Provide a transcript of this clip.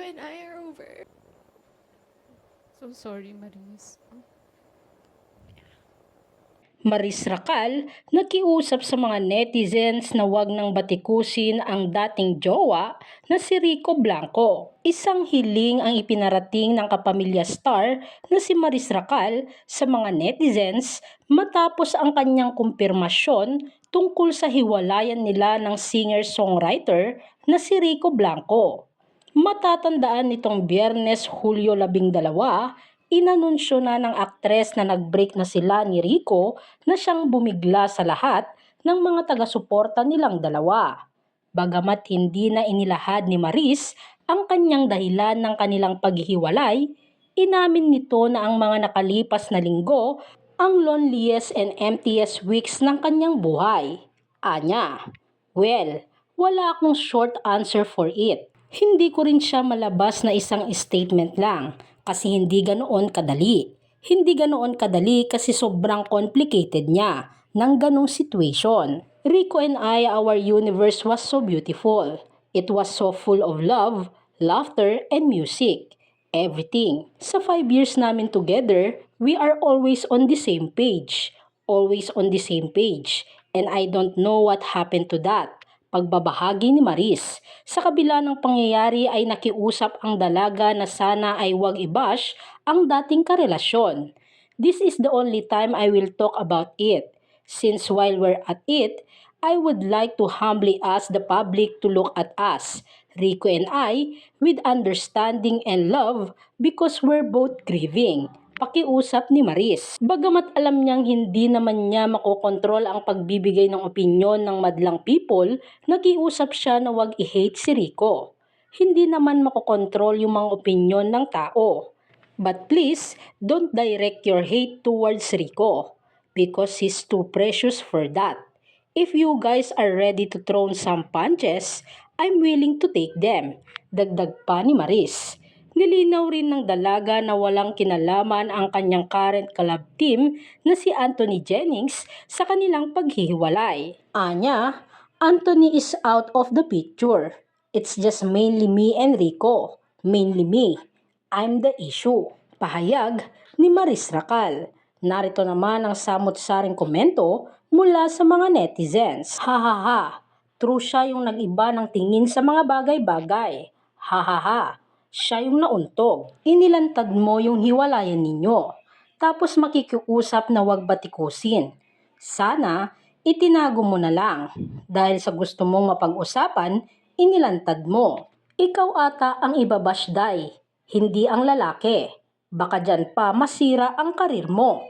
Rico and I are over. So sorry, Maris. Maris Racal nakiusap sa mga netizens na wag nang batikusin ang dating jowa na si Rico Blanco. Isang hiling ang ipinarating ng kapamilya star na si Maris Racal sa mga netizens matapos ang kanyang kumpirmasyon tungkol sa hiwalayan nila ng singer-songwriter na si Rico Blanco. Matatandaan nitong biyernes Hulyo 12, inanunsyo na ng aktres na nag-break na sila ni Rico na siyang bumigla sa lahat ng mga taga-suporta nilang dalawa. Bagamat hindi na inilahad ni Maris ang kanyang dahilan ng kanilang paghihiwalay, inamin nito na ang mga nakalipas na linggo ang loneliest and emptiest weeks ng kanyang buhay. Anya, well, wala akong short answer for it. Hindi ko rin siya malabas na isang statement lang kasi hindi ganoon kadali. Hindi ganoon kadali kasi sobrang complicated niya ng ganong situation. Rico and I, our universe was so beautiful. It was so full of love, laughter, and music. Everything. Sa five years namin together, we are always on the same page. Always on the same page. And I don't know what happened to that pagbabahagi ni Maris. Sa kabila ng pangyayari ay nakiusap ang dalaga na sana ay wag ibash ang dating karelasyon. This is the only time I will talk about it. Since while we're at it, I would like to humbly ask the public to look at us, Rico and I, with understanding and love because we're both grieving pakiusap ni Maris. Bagamat alam niyang hindi naman niya makokontrol ang pagbibigay ng opinyon ng madlang people, nakiusap siya na wag i-hate si Rico. Hindi naman makokontrol yung mga opinyon ng tao. But please, don't direct your hate towards Rico because he's too precious for that. If you guys are ready to throw some punches, I'm willing to take them. Dagdag pa ni Maris. Nilinaw rin ng dalaga na walang kinalaman ang kanyang current collab team na si Anthony Jennings sa kanilang paghihiwalay. Anya, Anthony is out of the picture. It's just mainly me and Rico. Mainly me. I'm the issue. Pahayag ni Maris Racal. Narito naman ang samot-saring komento mula sa mga netizens. Ha ha ha. True siya yung nag-iba ng tingin sa mga bagay-bagay. Ha ha ha. Siya yung nauntog. Inilantad mo yung hiwalayan ninyo. Tapos makikiusap na wag batikusin. Sana, itinago mo na lang. Dahil sa gusto mong mapag-usapan, inilantad mo. Ikaw ata ang ibabashday, hindi ang lalaki. Baka dyan pa masira ang karir mo.